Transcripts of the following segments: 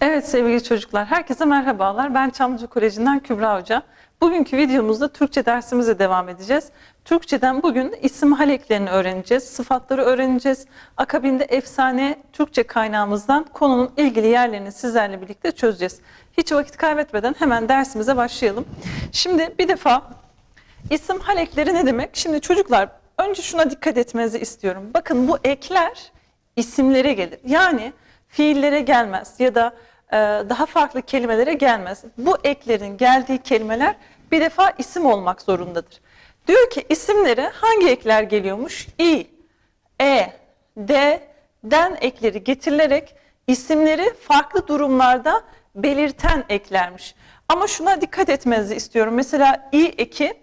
Evet sevgili çocuklar, herkese merhabalar. Ben Çamlıca Koleji'nden Kübra Hoca. Bugünkü videomuzda Türkçe dersimize devam edeceğiz. Türkçeden bugün isim hal eklerini öğreneceğiz, sıfatları öğreneceğiz. Akabinde efsane Türkçe kaynağımızdan konunun ilgili yerlerini sizlerle birlikte çözeceğiz. Hiç vakit kaybetmeden hemen dersimize başlayalım. Şimdi bir defa isim hal ekleri ne demek? Şimdi çocuklar önce şuna dikkat etmenizi istiyorum. Bakın bu ekler isimlere gelir. Yani fiillere gelmez ya da e, daha farklı kelimelere gelmez. Bu eklerin geldiği kelimeler bir defa isim olmak zorundadır. Diyor ki isimlere hangi ekler geliyormuş? İ, E, D, den ekleri getirilerek isimleri farklı durumlarda belirten eklermiş. Ama şuna dikkat etmenizi istiyorum. Mesela i eki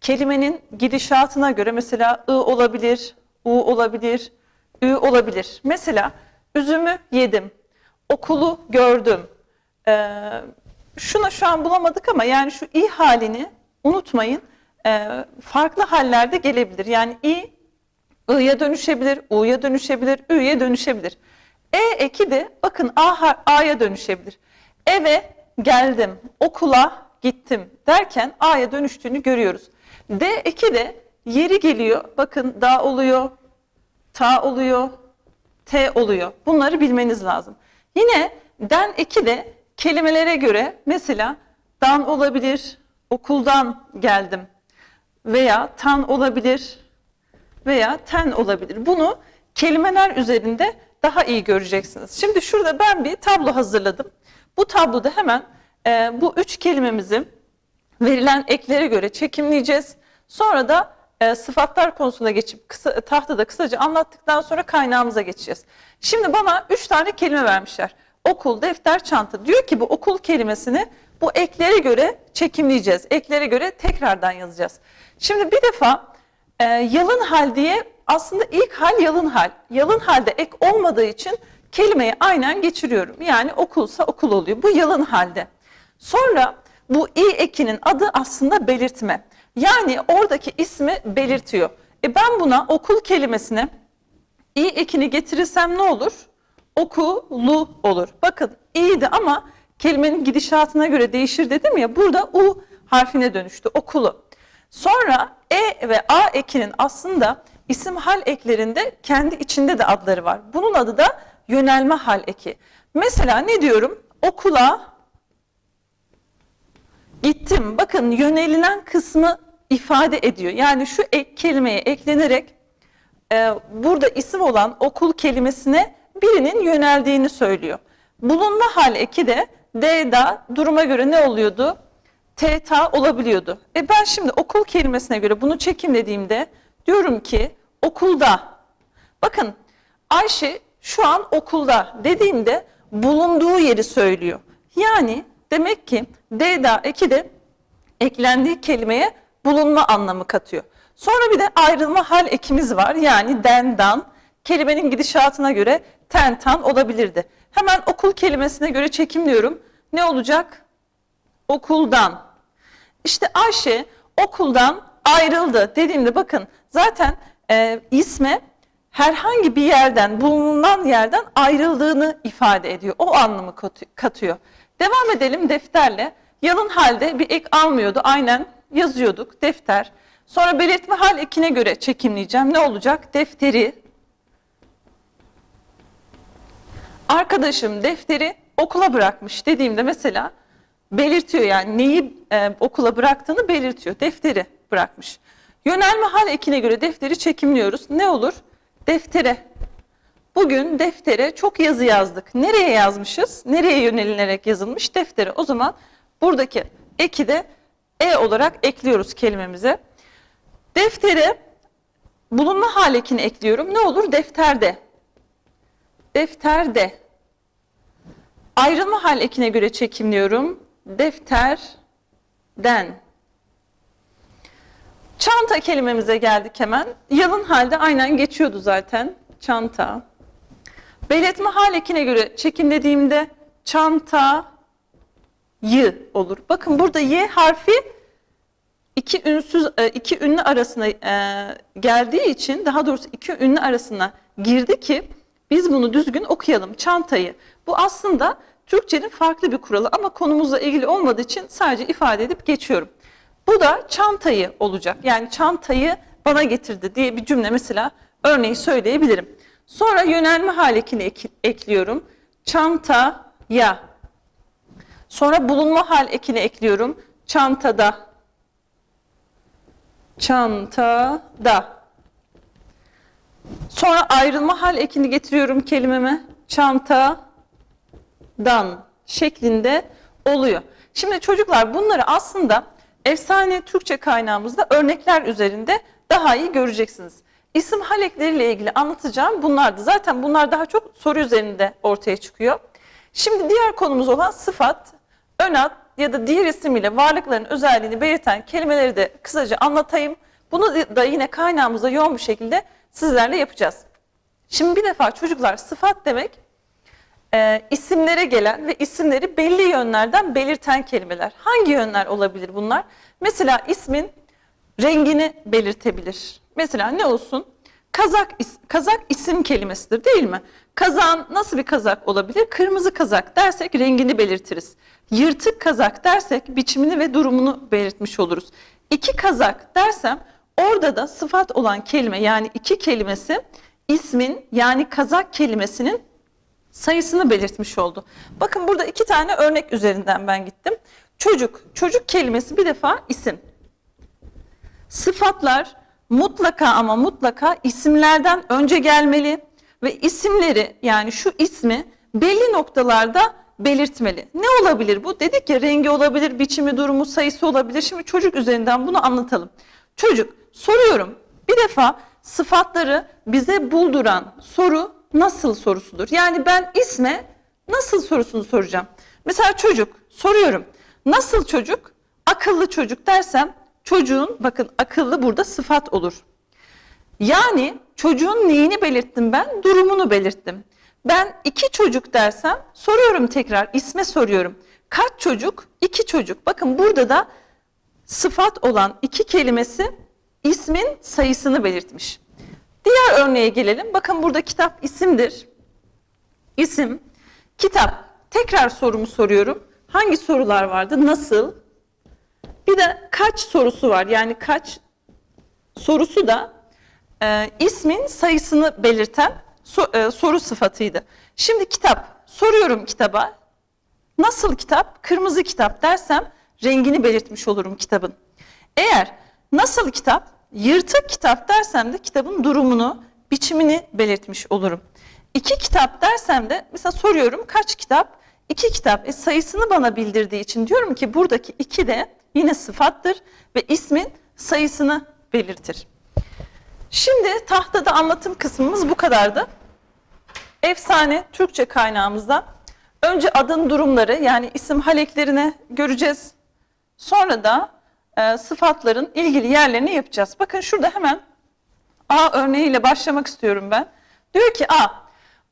kelimenin gidişatına göre mesela ı olabilir, u olabilir, ü olabilir. Mesela üzümü yedim, okulu gördüm. Ee, şuna şu an bulamadık ama yani şu i halini unutmayın. Ee, farklı hallerde gelebilir. Yani i i'ya dönüşebilir, u'ya dönüşebilir, ü'ye dönüşebilir. E eki de bakın a'ya dönüşebilir. Eve geldim, okula gittim derken a'ya dönüştüğünü görüyoruz. D eki de yeri geliyor. Bakın da oluyor, ta oluyor, T oluyor. Bunları bilmeniz lazım. Yine den eki de kelimelere göre mesela dan olabilir, okuldan geldim veya tan olabilir veya ten olabilir. Bunu kelimeler üzerinde daha iyi göreceksiniz. Şimdi şurada ben bir tablo hazırladım. Bu tabloda hemen e, bu üç kelimemizi verilen eklere göre çekimleyeceğiz. Sonra da e, sıfatlar konusuna geçip kısa, tahtada kısaca anlattıktan sonra kaynağımıza geçeceğiz. Şimdi bana üç tane kelime vermişler. Okul, defter, çanta. Diyor ki bu okul kelimesini bu eklere göre çekimleyeceğiz. Eklere göre tekrardan yazacağız. Şimdi bir defa e, yalın hal diye aslında ilk hal yalın hal. Yalın halde ek olmadığı için kelimeyi aynen geçiriyorum. Yani okulsa okul oluyor. Bu yalın halde. Sonra bu i ekinin adı aslında belirtme. Yani oradaki ismi belirtiyor. E ben buna okul kelimesine i ekini getirirsem ne olur? Okulu olur. Bakın i'di ama kelimenin gidişatına göre değişir dedim ya. Burada u harfine dönüştü. Okulu. Sonra e ve a ekinin aslında isim hal eklerinde kendi içinde de adları var. Bunun adı da yönelme hal eki. Mesela ne diyorum? Okula gittim. Bakın yönelilen kısmı ifade ediyor. Yani şu ek kelimeye eklenerek e, burada isim olan okul kelimesine birinin yöneldiğini söylüyor. Bulunma hal eki de D'da duruma göre ne oluyordu? T'ta olabiliyordu. E ben şimdi okul kelimesine göre bunu çekimlediğimde diyorum ki okulda. Bakın Ayşe şu an okulda dediğimde bulunduğu yeri söylüyor. Yani demek ki D'da eki de eklendiği kelimeye bulunma anlamı katıyor. Sonra bir de ayrılma hal ekimiz var. Yani den, dan. Kelimenin gidişatına göre ten, tan olabilirdi. Hemen okul kelimesine göre çekimliyorum. Ne olacak? Okuldan. İşte Ayşe okuldan ayrıldı dediğimde bakın zaten e, isme herhangi bir yerden, bulunan yerden ayrıldığını ifade ediyor. O anlamı katı- katıyor. Devam edelim defterle. Yalın halde bir ek almıyordu. Aynen yazıyorduk defter. Sonra belirtme hal ekine göre çekimleyeceğim. Ne olacak? Defteri. Arkadaşım defteri okula bırakmış dediğimde mesela belirtiyor yani neyi e, okula bıraktığını belirtiyor. Defteri bırakmış. Yönelme hal ekine göre defteri çekimliyoruz. Ne olur? Deftere. Bugün deftere çok yazı yazdık. Nereye yazmışız? Nereye yönelinerek yazılmış? Deftere. O zaman buradaki eki de e olarak ekliyoruz kelimemize. Deftere bulunma hal ekini ekliyorum. Ne olur? Defterde. Defterde. Ayrılma hal ekine göre çekimliyorum. Defterden. Çanta kelimemize geldik hemen. Yalın halde aynen geçiyordu zaten. Çanta. Belirtme hal ekine göre çekimlediğimde çanta y olur. Bakın burada y harfi iki ünsüz e, iki ünlü arasına e, geldiği için daha doğrusu iki ünlü arasına girdi ki biz bunu düzgün okuyalım çantayı. Bu aslında Türkçenin farklı bir kuralı ama konumuzla ilgili olmadığı için sadece ifade edip geçiyorum. Bu da çantayı olacak. Yani çantayı bana getirdi diye bir cümle mesela örneği söyleyebilirim. Sonra yönelme hal ekini ek- ekliyorum. Sonra bulunma hal ekini ekliyorum. Çantada. Çantada. Sonra ayrılma hal ekini getiriyorum kelimeme. Çantadan şeklinde oluyor. Şimdi çocuklar bunları aslında efsane Türkçe kaynağımızda örnekler üzerinde daha iyi göreceksiniz. İsim hal ekleriyle ilgili anlatacağım bunlardı. Zaten bunlar daha çok soru üzerinde ortaya çıkıyor. Şimdi diğer konumuz olan sıfat, ön ad ya da diğer isim varlıkların özelliğini belirten kelimeleri de kısaca anlatayım. Bunu da yine kaynağımızda yoğun bir şekilde sizlerle yapacağız. Şimdi bir defa çocuklar sıfat demek e, isimlere gelen ve isimleri belli yönlerden belirten kelimeler. Hangi yönler olabilir bunlar? Mesela ismin rengini belirtebilir. Mesela ne olsun? Kazak, is- kazak isim kelimesidir değil mi? Kazağın nasıl bir kazak olabilir? Kırmızı kazak dersek rengini belirtiriz. Yırtık kazak dersek biçimini ve durumunu belirtmiş oluruz. İki kazak dersem orada da sıfat olan kelime yani iki kelimesi ismin yani kazak kelimesinin sayısını belirtmiş oldu. Bakın burada iki tane örnek üzerinden ben gittim. Çocuk, çocuk kelimesi bir defa isim. Sıfatlar mutlaka ama mutlaka isimlerden önce gelmeli ve isimleri yani şu ismi belli noktalarda belirtmeli. Ne olabilir bu? Dedik ya rengi olabilir, biçimi, durumu, sayısı olabilir. Şimdi çocuk üzerinden bunu anlatalım. Çocuk, soruyorum. Bir defa sıfatları bize bulduran soru nasıl sorusudur? Yani ben isme nasıl sorusunu soracağım. Mesela çocuk, soruyorum. Nasıl çocuk? Akıllı çocuk dersem çocuğun bakın akıllı burada sıfat olur. Yani çocuğun neyini belirttim ben? Durumunu belirttim. Ben iki çocuk dersem soruyorum tekrar isme soruyorum. Kaç çocuk? İki çocuk. Bakın burada da sıfat olan iki kelimesi ismin sayısını belirtmiş. Diğer örneğe gelelim. Bakın burada kitap isimdir. İsim, kitap. Tekrar sorumu soruyorum. Hangi sorular vardı? Nasıl? Bir de kaç sorusu var. Yani kaç sorusu da e, ismin sayısını belirten e, soru sıfatıydı. Şimdi kitap. Soruyorum kitaba. Nasıl kitap? Kırmızı kitap dersem rengini belirtmiş olurum kitabın. Eğer nasıl kitap? Yırtık kitap dersem de kitabın durumunu, biçimini belirtmiş olurum. İki kitap dersem de mesela soruyorum kaç kitap? İki kitap. E, sayısını bana bildirdiği için diyorum ki buradaki iki de yine sıfattır ve ismin sayısını belirtir. Şimdi tahtada anlatım kısmımız bu kadardı. Efsane Türkçe kaynağımızda önce adın durumları yani isim haleklerini göreceğiz. Sonra da e, sıfatların ilgili yerlerini yapacağız. Bakın şurada hemen A örneğiyle başlamak istiyorum ben. Diyor ki A,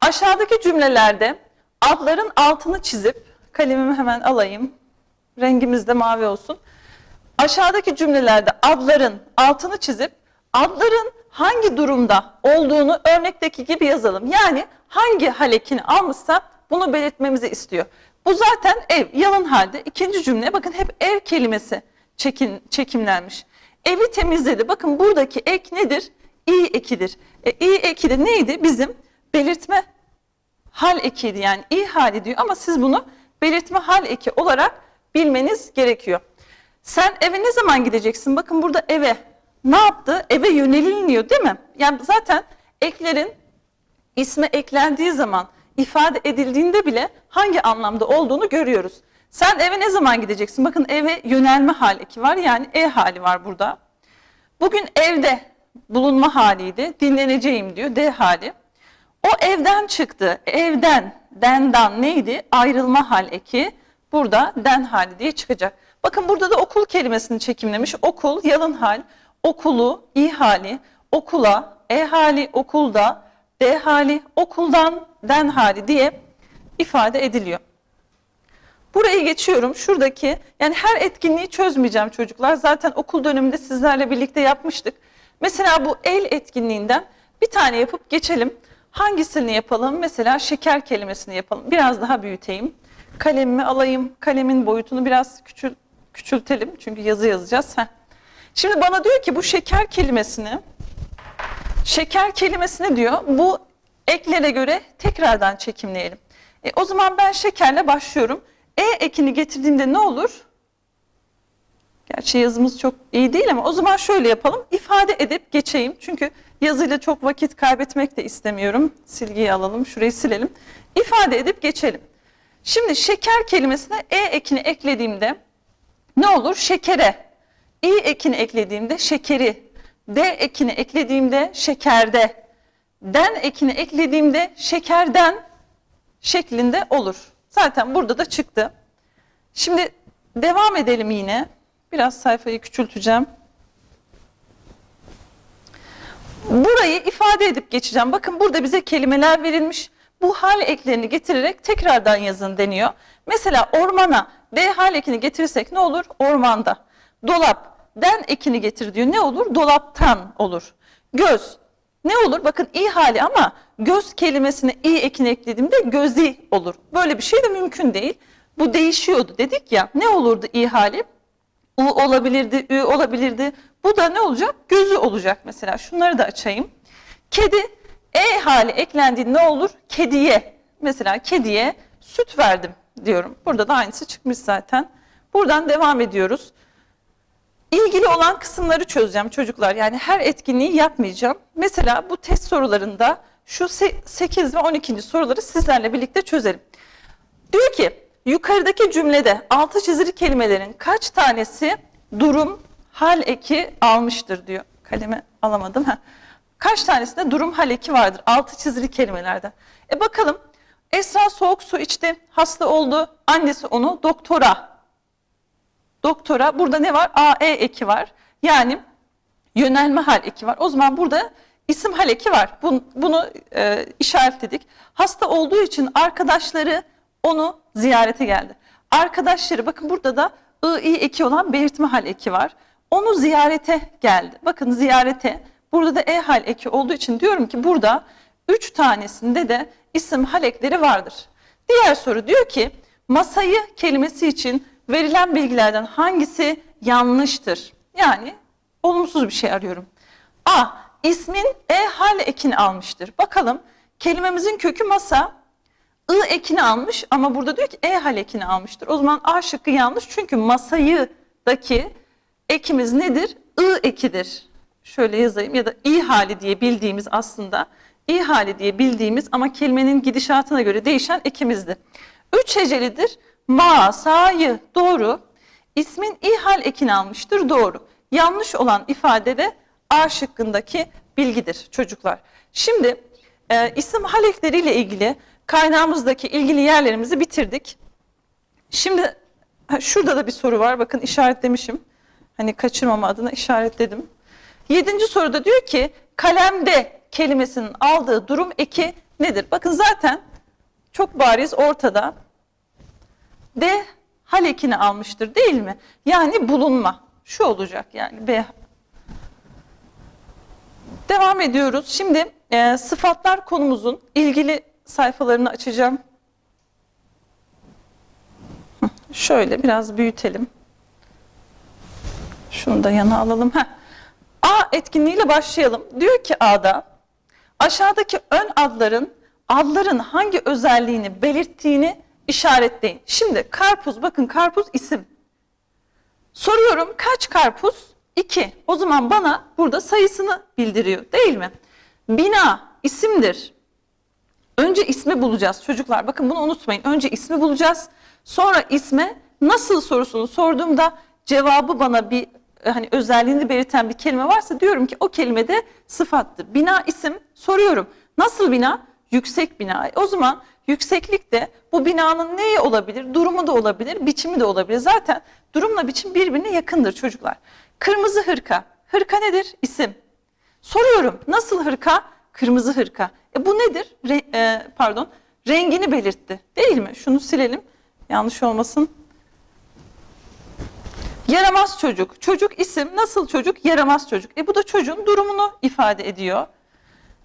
aşağıdaki cümlelerde adların altını çizip, kalemimi hemen alayım, rengimiz de mavi olsun. Aşağıdaki cümlelerde adların altını çizip, adların hangi durumda olduğunu örnekteki gibi yazalım. Yani hangi halekini almışsa bunu belirtmemizi istiyor. Bu zaten ev, yalın halde. İkinci cümle bakın hep ev kelimesi çekin, çekimlenmiş. Evi temizledi. Bakın buradaki ek nedir? İ ekidir. E, İ eki de neydi? Bizim belirtme hal ekiydi. Yani i hali diyor ama siz bunu belirtme hal eki olarak bilmeniz gerekiyor. Sen eve ne zaman gideceksin? Bakın burada eve ne yaptı? Eve yöneliniyor değil mi? Yani zaten eklerin isme eklendiği zaman ifade edildiğinde bile hangi anlamda olduğunu görüyoruz. Sen eve ne zaman gideceksin? Bakın eve yönelme hali eki var yani e hali var burada. Bugün evde bulunma haliydi. Dinleneceğim diyor D hali. O evden çıktı. Evden, dendan neydi? Ayrılma hal eki. Burada den hali diye çıkacak. Bakın burada da okul kelimesini çekimlemiş. Okul, yalın hal, okulu, i hali, okula, e hali, okulda, d hali, okuldan, den hali diye ifade ediliyor. Burayı geçiyorum. Şuradaki yani her etkinliği çözmeyeceğim çocuklar. Zaten okul döneminde sizlerle birlikte yapmıştık. Mesela bu el etkinliğinden bir tane yapıp geçelim. Hangisini yapalım? Mesela şeker kelimesini yapalım. Biraz daha büyüteyim. Kalemimi alayım. Kalemin boyutunu biraz küçül, küçültelim. Çünkü yazı yazacağız. Heh. Şimdi bana diyor ki bu şeker kelimesini şeker kelimesini diyor bu eklere göre tekrardan çekimleyelim. E, o zaman ben şekerle başlıyorum. E ekini getirdiğimde ne olur? Gerçi yazımız çok iyi değil ama o zaman şöyle yapalım. İfade edip geçeyim. Çünkü yazıyla çok vakit kaybetmek de istemiyorum. Silgiyi alalım, şurayı silelim. İfade edip geçelim. Şimdi şeker kelimesine e ekini eklediğimde ne olur? Şekere. İ ekini eklediğimde şekeri. D ekini eklediğimde şekerde. Den ekini eklediğimde şekerden şeklinde olur. Zaten burada da çıktı. Şimdi devam edelim yine. Biraz sayfayı küçülteceğim. Burayı ifade edip geçeceğim. Bakın burada bize kelimeler verilmiş. Bu hal eklerini getirerek tekrardan yazın deniyor. Mesela ormana D hal ekini getirirsek ne olur? Ormanda. Dolap den ekini getir diyor. Ne olur? Dolaptan olur. Göz ne olur? Bakın i hali ama göz kelimesine i ekini eklediğimde gözi olur. Böyle bir şey de mümkün değil. Bu değişiyordu dedik ya. Ne olurdu i hali? U olabilirdi, Ü olabilirdi. Bu da ne olacak? Gözü olacak mesela. Şunları da açayım. Kedi, E hali eklendiğinde ne olur? Kediye. Mesela kediye süt verdim diyorum. Burada da aynısı çıkmış zaten. Buradan devam ediyoruz. İlgili olan kısımları çözeceğim çocuklar. Yani her etkinliği yapmayacağım. Mesela bu test sorularında şu 8 ve 12. soruları sizlerle birlikte çözelim. Diyor ki yukarıdaki cümlede altı çizili kelimelerin kaç tanesi durum hal eki almıştır diyor. Kalemi alamadım. Ha. Kaç tanesinde durum hal eki vardır altı çizili kelimelerde. E bakalım Esra soğuk su içti, hasta oldu, annesi onu doktora. Doktora burada ne var? AE eki var. Yani yönelme hal eki var. O zaman burada isim hal eki var. Bunu, bunu e, işaretledik. Hasta olduğu için arkadaşları onu ziyarete geldi. Arkadaşları bakın burada da i eki olan belirtme hal eki var. Onu ziyarete geldi. Bakın ziyarete burada da e hal eki olduğu için diyorum ki burada üç tanesinde de isim hal ekleri vardır. Diğer soru diyor ki masayı kelimesi için verilen bilgilerden hangisi yanlıştır? Yani olumsuz bir şey arıyorum. A. ismin e hal ekini almıştır. Bakalım kelimemizin kökü masa I ekini almış ama burada diyor ki E hal ekini almıştır. O zaman A şıkkı yanlış çünkü masayıdaki ekimiz nedir? I ekidir. Şöyle yazayım ya da i hali diye bildiğimiz aslında i hali diye bildiğimiz ama kelimenin gidişatına göre değişen ekimizdi. Üç hecelidir. Ma, sayı doğru. İsmin i hal ekini almıştır doğru. Yanlış olan ifade de A şıkkındaki bilgidir çocuklar. Şimdi e, isim hal ekleriyle ilgili kaynağımızdaki ilgili yerlerimizi bitirdik. Şimdi şurada da bir soru var. Bakın işaretlemişim. Hani kaçırmama adına işaretledim. Yedinci soruda diyor ki kalemde kelimesinin aldığı durum eki nedir? Bakın zaten çok bariz ortada. D hal ekini almıştır değil mi? Yani bulunma. Şu olacak yani B. Devam ediyoruz. Şimdi e, sıfatlar konumuzun ilgili sayfalarını açacağım. Şöyle biraz büyütelim. Şunu da yana alalım. Heh. A etkinliğiyle başlayalım. Diyor ki A'da aşağıdaki ön adların adların hangi özelliğini belirttiğini işaretleyin. Şimdi karpuz bakın karpuz isim. Soruyorum kaç karpuz? 2. O zaman bana burada sayısını bildiriyor değil mi? Bina isimdir. Önce ismi bulacağız çocuklar. Bakın bunu unutmayın. Önce ismi bulacağız. Sonra isme nasıl sorusunu sorduğumda cevabı bana bir hani özelliğini belirten bir kelime varsa diyorum ki o kelime de sıfattır. Bina isim soruyorum. Nasıl bina? Yüksek bina. O zaman yükseklik de bu binanın neyi olabilir? Durumu da olabilir, biçimi de olabilir. Zaten durumla biçim birbirine yakındır çocuklar. Kırmızı hırka. Hırka nedir? İsim. Soruyorum nasıl hırka? Kırmızı hırka. E bu nedir? Re, e, pardon rengini belirtti değil mi? Şunu silelim yanlış olmasın. Yaramaz çocuk. Çocuk isim. Nasıl çocuk? Yaramaz çocuk. E bu da çocuğun durumunu ifade ediyor.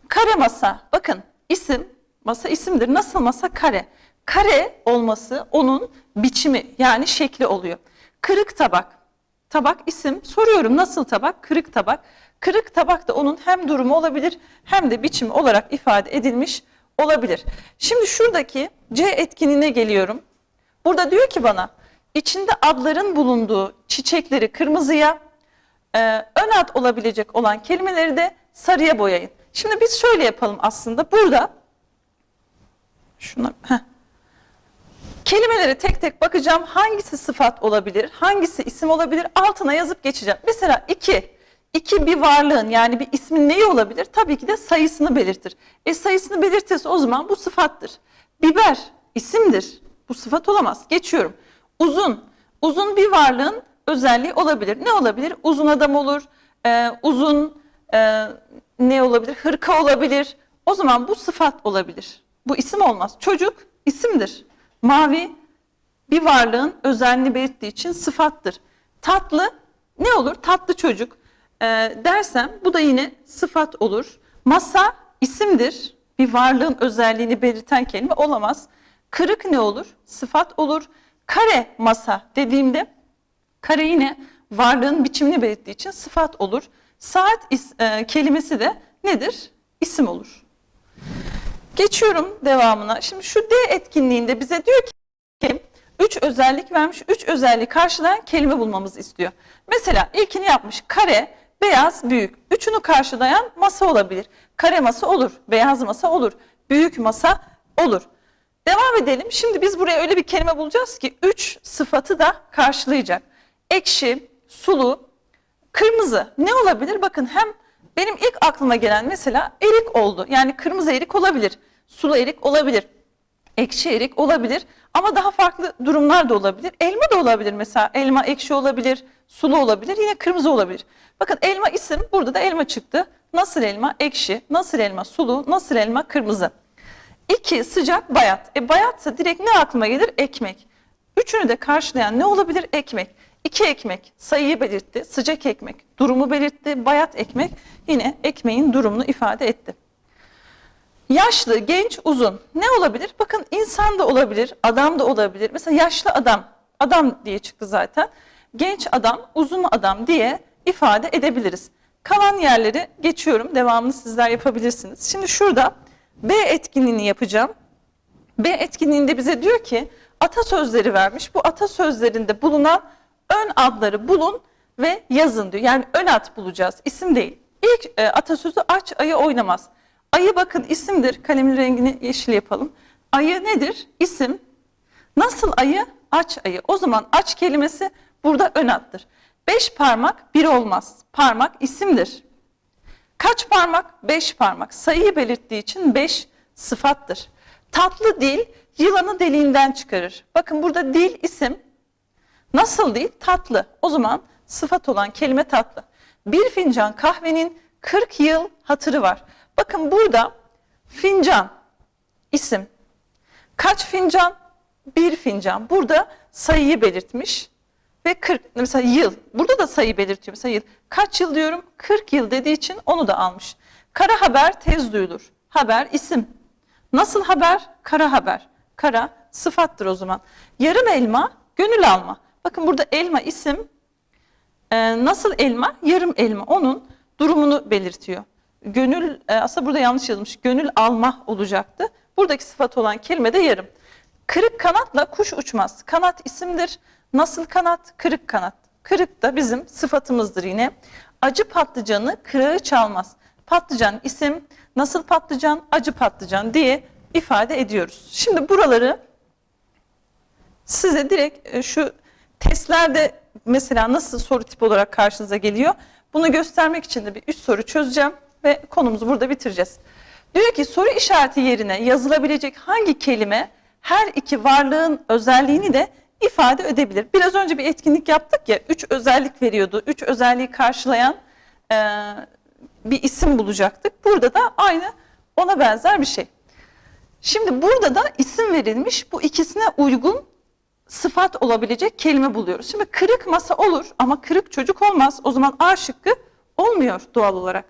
Kare masa. Bakın isim. Masa isimdir. Nasıl masa? Kare. Kare olması onun biçimi yani şekli oluyor. Kırık tabak. Tabak isim. Soruyorum nasıl tabak? Kırık tabak. Kırık tabak da onun hem durumu olabilir hem de biçimi olarak ifade edilmiş olabilir. Şimdi şuradaki C etkinliğine geliyorum. Burada diyor ki bana içinde adların bulunduğu çiçekleri kırmızıya, e, ön ad olabilecek olan kelimeleri de sarıya boyayın. Şimdi biz şöyle yapalım aslında. Burada şuna heh. Kelimelere tek tek bakacağım. Hangisi sıfat olabilir, hangisi isim olabilir altına yazıp geçeceğim. Mesela iki. İki bir varlığın yani bir ismin neyi olabilir? Tabii ki de sayısını belirtir. E sayısını belirtirse o zaman bu sıfattır. Biber isimdir. Bu sıfat olamaz. Geçiyorum. Uzun. Uzun bir varlığın özelliği olabilir. Ne olabilir? Uzun adam olur. e, uzun e, ne olabilir? Hırka olabilir. O zaman bu sıfat olabilir. Bu isim olmaz. Çocuk isimdir. Mavi bir varlığın özelliğini belirttiği için sıfattır. Tatlı ne olur? Tatlı çocuk e, dersem bu da yine sıfat olur. Masa isimdir. Bir varlığın özelliğini belirten kelime olamaz. Kırık ne olur? Sıfat olur. Kare masa dediğimde kare yine varlığın biçimini belirttiği için sıfat olur. Saat is- e, kelimesi de nedir? İsim olur. Geçiyorum devamına. Şimdi şu D etkinliğinde bize diyor ki üç özellik vermiş. Üç özelliği karşılayan kelime bulmamızı istiyor. Mesela ilkini yapmış. Kare, beyaz, büyük. Üçünü karşılayan masa olabilir. Kare masa olur. Beyaz masa olur. Büyük masa olur. Devam edelim. Şimdi biz buraya öyle bir kelime bulacağız ki üç sıfatı da karşılayacak. Ekşi, sulu, kırmızı. Ne olabilir? Bakın hem benim ilk aklıma gelen mesela erik oldu. Yani kırmızı erik olabilir. Sulu erik olabilir. Ekşi erik olabilir. Ama daha farklı durumlar da olabilir. Elma da olabilir mesela. Elma ekşi olabilir, sulu olabilir, yine kırmızı olabilir. Bakın elma isim, burada da elma çıktı. Nasıl elma? Ekşi. Nasıl elma? Sulu. Nasıl elma? Kırmızı. İki, sıcak, bayat. E bayatsa direkt ne aklıma gelir? Ekmek. Üçünü de karşılayan ne olabilir? Ekmek. İki ekmek sayıyı belirtti. Sıcak ekmek durumu belirtti. Bayat ekmek yine ekmeğin durumunu ifade etti. Yaşlı, genç, uzun ne olabilir? Bakın insan da olabilir, adam da olabilir. Mesela yaşlı adam, adam diye çıktı zaten. Genç adam, uzun adam diye ifade edebiliriz. Kalan yerleri geçiyorum. Devamını sizler yapabilirsiniz. Şimdi şurada B etkinliğini yapacağım. B etkinliğinde bize diyor ki atasözleri vermiş. Bu atasözlerinde bulunan ön adları bulun ve yazın diyor. Yani ön ad bulacağız, isim değil. İlk e, atasözü aç ayı oynamaz. Ayı bakın isimdir. Kalemin rengini yeşil yapalım. Ayı nedir? İsim. Nasıl ayı? Aç ayı. O zaman aç kelimesi burada ön addır. Beş parmak bir olmaz. Parmak isimdir. Kaç parmak? Beş parmak. Sayıyı belirttiği için beş sıfattır. Tatlı dil yılanı deliğinden çıkarır. Bakın burada dil isim. Nasıl dil? Tatlı. O zaman sıfat olan kelime tatlı. Bir fincan kahvenin 40 yıl hatırı var. Bakın burada fincan isim. Kaç fincan? Bir fincan. Burada sayıyı belirtmiş ve 40 mesela yıl. Burada da sayı belirtiyor. Mesela yıl. Kaç yıl diyorum? 40 yıl dediği için onu da almış. Kara haber tez duyulur. Haber isim. Nasıl haber? Kara haber. Kara sıfattır o zaman. Yarım elma gönül alma. Bakın burada elma isim. Ee, nasıl elma? Yarım elma. Onun durumunu belirtiyor. Gönül e, aslında burada yanlış yazılmış. Gönül alma olacaktı. Buradaki sıfat olan kelime de yarım. Kırık kanatla kuş uçmaz. Kanat isimdir. Nasıl kanat? Kırık kanat. Kırık da bizim sıfatımızdır yine. Acı patlıcanı kırığı çalmaz. Patlıcan isim, nasıl patlıcan? Acı patlıcan diye ifade ediyoruz. Şimdi buraları size direkt e, şu testlerde mesela nasıl soru tipi olarak karşınıza geliyor? Bunu göstermek için de bir üç soru çözeceğim ve konumuzu burada bitireceğiz. Diyor ki soru işareti yerine yazılabilecek hangi kelime her iki varlığın özelliğini de ifade edebilir. Biraz önce bir etkinlik yaptık ya, üç özellik veriyordu. Üç özelliği karşılayan e, bir isim bulacaktık. Burada da aynı ona benzer bir şey. Şimdi burada da isim verilmiş. Bu ikisine uygun sıfat olabilecek kelime buluyoruz. Şimdi kırık masa olur ama kırık çocuk olmaz. O zaman A şıkkı olmuyor doğal olarak.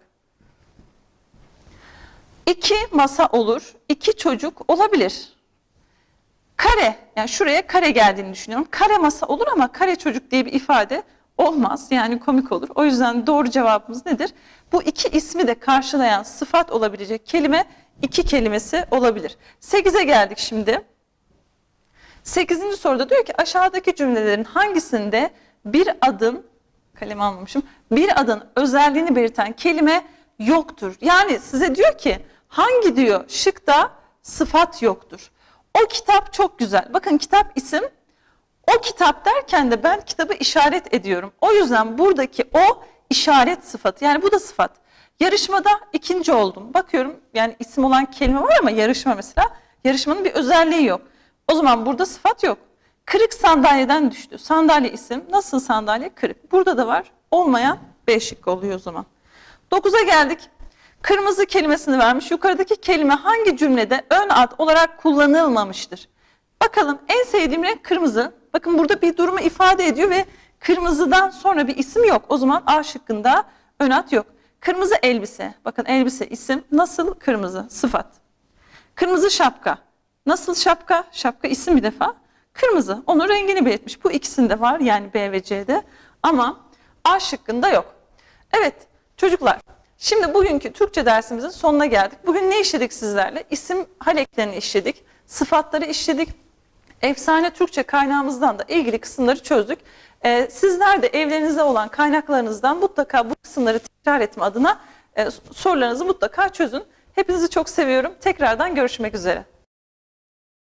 İki masa olur, iki çocuk olabilir. Kare, yani şuraya kare geldiğini düşünüyorum. Kare masa olur ama kare çocuk diye bir ifade olmaz. Yani komik olur. O yüzden doğru cevabımız nedir? Bu iki ismi de karşılayan sıfat olabilecek kelime iki kelimesi olabilir. 8'e geldik şimdi. 8. soruda diyor ki aşağıdaki cümlelerin hangisinde bir adın kalem almamışım. Bir adın özelliğini belirten kelime yoktur. Yani size diyor ki hangi diyor şıkta sıfat yoktur. O kitap çok güzel. Bakın kitap isim. O kitap derken de ben kitabı işaret ediyorum. O yüzden buradaki o işaret sıfatı. Yani bu da sıfat. Yarışmada ikinci oldum. Bakıyorum yani isim olan kelime var ama yarışma mesela. Yarışmanın bir özelliği yok. O zaman burada sıfat yok. Kırık sandalyeden düştü. Sandalye isim. Nasıl sandalye? Kırık. Burada da var. Olmayan B şıkkı oluyor o zaman. 9'a geldik. Kırmızı kelimesini vermiş. Yukarıdaki kelime hangi cümlede ön ad olarak kullanılmamıştır? Bakalım en sevdiğim renk kırmızı. Bakın burada bir durumu ifade ediyor ve kırmızıdan sonra bir isim yok. O zaman A şıkkında ön ad yok. Kırmızı elbise. Bakın elbise isim. Nasıl? Kırmızı. Sıfat. Kırmızı şapka. Nasıl şapka? Şapka isim bir defa. Kırmızı. Onun rengini belirtmiş. Bu ikisinde var yani B ve C'de. Ama A şıkkında yok. Evet çocuklar. Şimdi bugünkü Türkçe dersimizin sonuna geldik. Bugün ne işledik sizlerle? İsim haleklerini işledik. Sıfatları işledik. Efsane Türkçe kaynağımızdan da ilgili kısımları çözdük. Ee, sizler de evlerinizde olan kaynaklarınızdan mutlaka bu kısımları tekrar etme adına e, sorularınızı mutlaka çözün. Hepinizi çok seviyorum. Tekrardan görüşmek üzere.